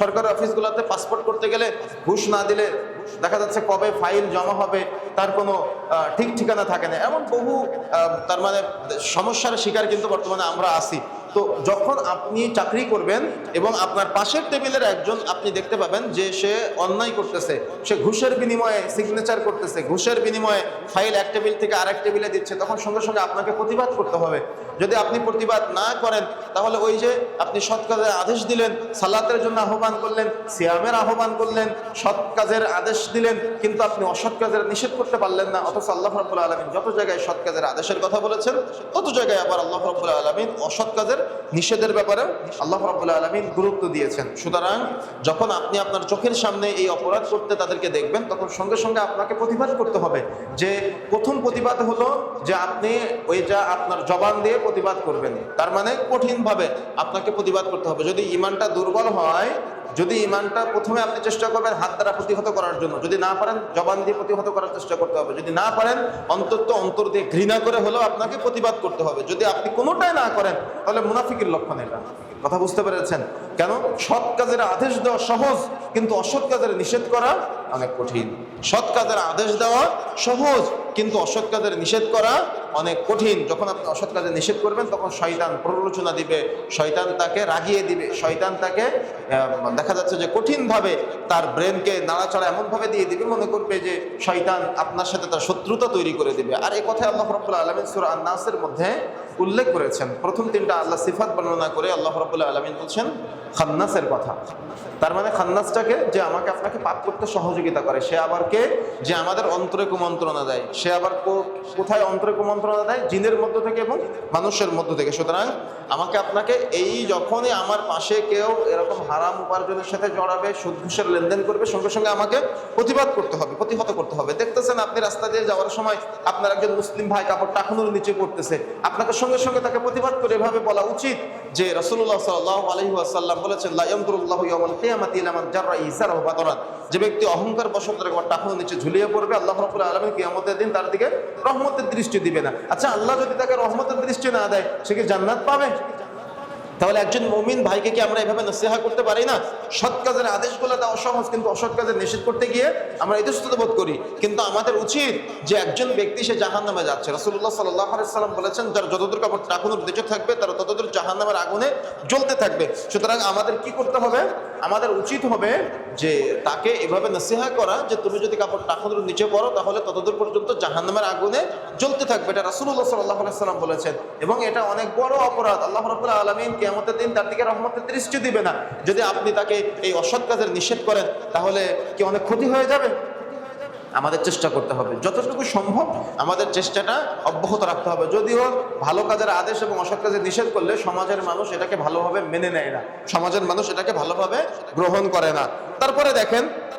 সরকারি অফিসগুলোতে পাসপোর্ট করতে গেলে ঘুষ না দিলে দেখা যাচ্ছে কবে ফাইল জমা হবে, তার কোনো ঠিক ঠিকানা থাকে না। এমন বহু তার মানে সমস্যার শিকার কিন্তু বর্তমানে আমরা আছি। তো যখন আপনি চাকরি করবেন এবং আপনার পাশের টেবিলের একজন আপনি দেখতে পাবেন যে সে অন্যায় করতেছে, সে ঘুষের বিনিময়ে সিগনেচার করতেছে, ঘুষের বিনিময়ে ফাইল এক টেবিল থেকে আরেক টেবিলে দিচ্ছে, তখন সঙ্গে সঙ্গে আপনাকে প্রতিবাদ করতে হবে। যদি আপনি প্রতিবাদ না করেন, তাহলে ওই যে আপনি সৎ কাজের আদেশ দিলেন, সালাতের জন্য আহ্বান করলেন, সিয়ামের আহ্বান করলেন, সৎ কাজের আদেশ দিলেন, কিন্তু আপনি অসৎ কাজের নিষেধ করতে পারলেন না, অথচ আল্লাহ রাব্বুল আলমিন যত জায়গায় সৎ কাজের আদেশের কথা বলেছেন, তত জায়গায় আবার আল্লাহ রাব্বুল আলমিন অসৎ কাজের নিষেধের ব্যাপারে আল্লাহ রাব্বুল আলমিন গুরুত্ব দিয়েছেন। সুতরাং যখন আপনি আপনার চোখের সামনে এই অপরাধ করতে তাদেরকে দেখবেন, তখন সঙ্গে সঙ্গে আপনাকে প্রতিবাদ করতে হবে যে, প্রথম প্রতিবাদ হলো যে আপনি ওইটা আপনার জবান দিয়ে প্রতিবাদ করবেন। তার মানে কঠিনভাবে আপনাকে প্রতিবাদ করতে হবে। যদি ইমানটা দুর্বল হয়, যদি ইমানটা প্রথমে আপনি চেষ্টা করবেন হাত দ্বারা প্রতিহত করার জন্য, যদি না পারেন জবান দিয়ে প্রতিহত করার চেষ্টা করতে হবে। যদি না পারেন, অন্তত অন্তর দিয়ে ঘৃণা করে হলেও আপনাকে প্রতিবাদ করতে হবে। যদি আপনি কোনোটাই না করেন, তাহলে মুনাফিকের লক্ষণ এটা। কথা বুঝতে পেরেছেন? কেন? সৎ কাজের আদেশ দেওয়া সহজ, কিন্তু অসৎ কাজের নিষেধ করা অনেক কঠিন। সৎ কাজের আদেশ দেওয়া সহজ। কিন্তু অসৎ কাজের নিষেধ করা অনেক কঠিন। যখন আপনি অসৎ কাজে নিষেধ করবেন, তখন শয়তান প্ররোচনা দিবে, শয়তান তাকে রাগিয়ে দিবে, শয়তান তাকে দেখা যাচ্ছে যে কঠিনভাবে তার ব্রেনকে নাড়াচাড়া এমনভাবে দিয়ে দিবে, মনে করবে যে শয়তান আপনার সাথে তার শত্রুতা তৈরি করে দিবে। আর এই কথায় আল্লাহ রব্বুল্লাহ আলমিন সুর আন্নাসের মধ্যে উল্লেখ করেছেন। প্রথম তিনটা আল্লাহ সিফাত বর্ণনা করে আল্লাহ রব্বুল্লাহ আলমিন বলছেন, খান্নাসের কথা। তার মানে খান্নাসটাকে যে আমাকে আপনাকে পাপ করতে সহযোগিতা করে, সে আবার কে? যে আমাদের অন্তরে কুমন্ত্রণা দেয়, সে আবার কোথায় অন্তরে কুমন্ত্রণা দেয়? জিনের মধ্য থেকে এবং মানুষের মধ্য থেকে। সুতরাং আমাকে আপনাকে এই যখনই আমার পাশে কেউ এরকম হারাম উপার্জনের সাথে জড়াবে, সুদ ঘুষের লেনদেন করবে, সঙ্গে সঙ্গে আমাকে প্রতিবাদ করতে হবে, প্রতিহত করতে হবে। দেখতেছেন আপনি রাস্তা দিয়ে যাওয়ার সময় আপনার একজন মুসলিম ভাই কাপড় টাকানোর নিচে পড়তেছে। আপনাকে সঙ্গে সঙ্গে তাকে প্রতিবাদ করে এভাবে বলা উচিত যে রসুল্লাহ সাল্লাহ আলহি আসাল্লাম বলেছেন যে ব্যক্তি অহংকার একবার টাকানোর নিচে ঝুলিয়ে পড়বে, আল্লাহ রাব্বুল আলামিন কিয়ামতের দিন তার দিকে রহমতের দৃষ্টি দিবে না। আচ্ছা আল্লাহ যদি তাকে রহমতের দৃষ্টি না দেয়, সে কি জান্নাত পাবে? তাহলে একজন মমিন ভাইকে কি আমরা এভাবে নসিহা করতে পারি না? সৎ কাজের আদেশগুলো দেওয়া সহজ, কিন্তু অসৎ কাজের নিষেধ করতে গিয়ে আমরা ইতস্তত বোধ করি। কিন্তু আমাদের উচিত যে একজন ব্যক্তি সে জাহান নামে যাচ্ছে রসুল্লাহ সাল্লাহ সাল্লাম বলেছেন, যার যতদূর কাপড় টাকুনোর বেঁচে থাকবে, তারা ততদূর জাহান নামের আগুনে জ্বলতে থাকবে। সুতরাং আমাদের কি করতে হবে? আমাদের উচিত হবে যে তাকে এভাবে নসিহা করা যে তুমি যদি কাপড় টাকুনোর নিচে পড়ো তাহলে ততদূর পর্যন্ত জাহান্নামের আগুনে জ্বলতে থাকবে। এটা রাসুল্লাহ সাল্লাহ সাল্লাম বলেছেন। এবং এটা অনেক বড় অপরাধ। আল্লাহ রবুল্লাহ আলমিন কেমতের দিন তার দিকে রহমতের দৃষ্টি দিবে না। যদি আপনি তাকে এই অসৎ কাজের নিষেধ করেন, তাহলে কি অনেক ক্ষতি হয়ে যাবে? আমাদের চেষ্টা করতে হবে। যতটুকু সম্ভব আমাদের চেষ্টাটা অব্যাহত রাখতে হবে। যদিও ভালো কাজের আদেশ এবং অসৎ কাজে নিষেধ করলে সমাজের মানুষ এটাকে ভালোভাবে মেনে নেয় না। সমাজের মানুষ এটাকে ভালোভাবে গ্রহণ করে না। তারপরে দেখেন